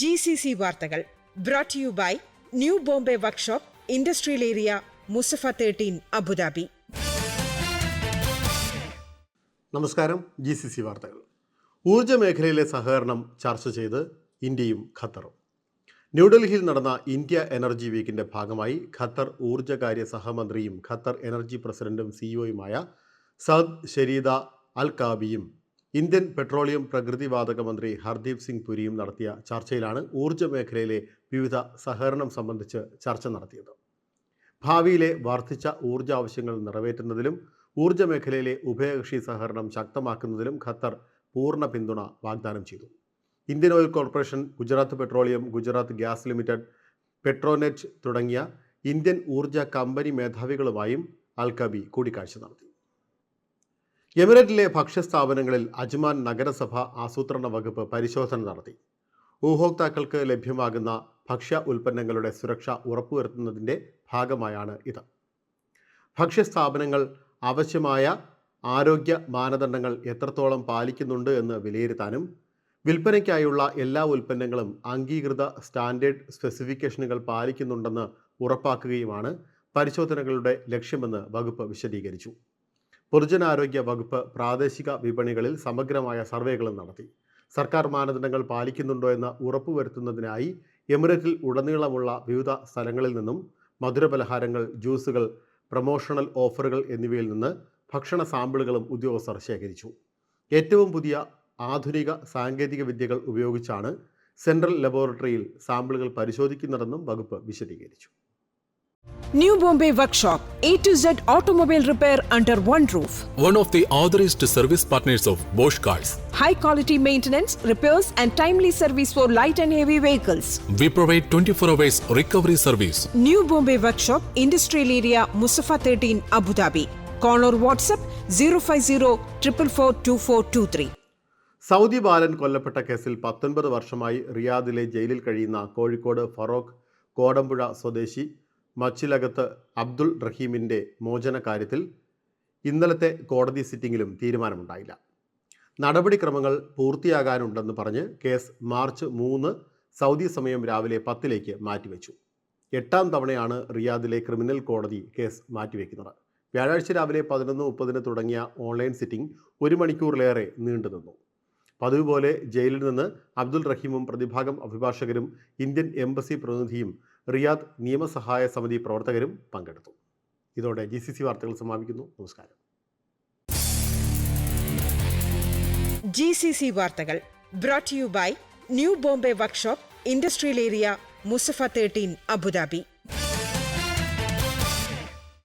G C C വാർത്തകൾ brought you by new Bombay workshop industrial area Musaffah thirteen Abu Dhabi നമസ്കാരം G C C വാർത്തകൾ. ഊർജ മേഖലയിലെ സഹകരണം ചർച്ച ചെയ്ത് ഇന്ത്യയും ഖത്തറും. ന്യൂഡൽഹിയിൽ നടന്ന ഇന്ത്യ എനർജി വീക്കിന്റെ ഭാഗമായി ഖത്തർ ഊർജകാര്യ സഹമന്ത്രിയും ഖത്തർ എനർജി പ്രസിഡന്റും സിഇഒയുമായ സദ് ഷരീദ അൽ കാബിയും ഇന്ത്യൻ പെട്രോളിയം പ്രകൃതിവാതക മന്ത്രി ഹർദീപ് സിംഗ് പുരിയും നടത്തിയ ചർച്ചയിലാണ് ഊർജ മേഖലയിലെ വിവിധ സഹകരണം സംബന്ധിച്ച് ചർച്ച നടത്തിയത്. ഭാവിയിലെ വർദ്ധിച്ച ഊർജ ആവശ്യങ്ങൾ നിറവേറ്റുന്നതിലും ഊർജ മേഖലയിലെ ഉഭയകക്ഷി സഹകരണം ശക്തമാക്കുന്നതിലും ഖത്തർ പൂർണ പിന്തുണ വാഗ്ദാനം ചെയ്തു. Indian Oil Corporation Gujarat Petroleum Gujarat Gas Limited Petronet തുടങ്ങിയ ഇന്ത്യൻ ഊർജ കമ്പനി മേധാവികളുമായും അൽകബി കൂടിക്കാഴ്ച നടത്തി. എമിറേറ്റിലെ ഭക്ഷ്യസ്ഥാപനങ്ങളിൽ അജ്മാൻ നഗരസഭ ആസൂത്രണ വകുപ്പ് പരിശോധന നടത്തി. ഉപഭോക്താക്കൾക്ക് ലഭ്യമാകുന്ന ഭക്ഷ്യ ഉൽപ്പന്നങ്ങളുടെ സുരക്ഷ ഉറപ്പുവരുത്തുന്നതിന്റെ ഭാഗമായാണ് ഇത്. ഭക്ഷ്യസ്ഥാപനങ്ങൾ ആവശ്യമായ ആരോഗ്യ മാനദണ്ഡങ്ങൾ എത്രത്തോളം പാലിക്കുന്നുണ്ട് എന്ന് വിലയിരുത്താനും വിൽപ്പനയ്ക്കായുള്ള എല്ലാ ഉൽപ്പന്നങ്ങളും അംഗീകൃത സ്റ്റാൻഡേർഡ് സ്പെസിഫിക്കേഷനുകൾ പാലിക്കുന്നുണ്ടെന്ന് ഉറപ്പാക്കുകയുമാണ് പരിശോധനകളുടെ ലക്ഷ്യമെന്ന് വകുപ്പ് വിശദീകരിച്ചു. പൊതുജനാരോഗ്യ വകുപ്പ് പ്രാദേശിക വിപണികളിൽ സമഗ്രമായ സർവേകളും നടത്തി. സർക്കാർ മാനദണ്ഡങ്ങൾ പാലിക്കുന്നുണ്ടോ എന്ന് ഉറപ്പുവരുത്തുന്നതിനായി എമിറേറ്റിൽ ഉടനീളമുള്ള വിവിധ സ്ഥലങ്ങളിൽ നിന്നും മധുരപലഹാരങ്ങൾ ജ്യൂസുകൾ പ്രൊമോഷണൽ ഓഫറുകൾ എന്നിവയിൽ നിന്ന് ഭക്ഷണ സാമ്പിളുകളും ഉദ്യോഗസ്ഥർ ശേഖരിച്ചു. ഏറ്റവും പുതിയ ആധുനിക സാങ്കേതിക വിദ്യകൾ ഉപയോഗിച്ചാണ് സെൻട്രൽ ലബോറട്ടറിയിൽ സാമ്പിളുകൾ പരിശോധിക്കുന്നതെന്നും വകുപ്പ് വിശദീകരിച്ചു. New Bombay Workshop, A to Z automobile repair under one roof. one of the authorized service partners of Bosch Cars. high quality maintenance, repairs, and timely service for light and heavy vehicles. We provide 24 hours recovery service. New Bombay Workshop, Industrial Area, Musafa 13, Abu Dhabi. Call or WhatsApp 050 2423. Saudi ബാലൻ കൊല്ലപ്പെട്ട കേസിൽ പത്തൊൻപത് വർഷമായി റിയാദിലെ ജയിലിൽ കഴിയുന്ന കോഴിക്കോട് ഫറോക്ക് കോടമ്പുഴ സ്വദേശി മച്ചിലകത്ത് അബ്ദുൾ റഹീമിന്റെ മോചന കാര്യത്തിൽ ഇന്നലത്തെ കോടതി സിറ്റിംഗിലും തീരുമാനമുണ്ടായില്ല. നടപടിക്രമങ്ങൾ പൂർത്തിയാകാനുണ്ടെന്ന് പറഞ്ഞ് കേസ് മാർച്ച് മൂന്ന് സൗദി സമയം രാവിലെ പത്തിലേക്ക് മാറ്റിവെച്ചു. എട്ടാം തവണയാണ് റിയാദിലെ ക്രിമിനൽ കോടതി കേസ് മാറ്റിവെക്കുന്നത്. വ്യാഴാഴ്ച രാവിലെ പതിനൊന്ന് മുപ്പതിന് തുടങ്ങിയ ഓൺലൈൻ സിറ്റിംഗ് ഒരു മണിക്കൂറിലേറെ നീണ്ടുനിന്നു പതിവ് പോലെ ജയിലിൽ നിന്ന് അബ്ദുൽ റഹീമും പ്രതിഭാഗം അഭിഭാഷകരും ഇന്ത്യൻ എംബസി പ്രതിനിധിയും റിയാദ് നിയമസഹായ സമിതി പ്രവർത്തകരും പങ്കെടുത്തു. ഇതോടെ ജി സി സി വാർത്തകൾ സമാപിക്കുന്നു. നമസ്കാരം. ജി സി സി വാർത്തകൾ brought you by new Bombay workshop industrial area Musaffah thirteen Abu Dhabi.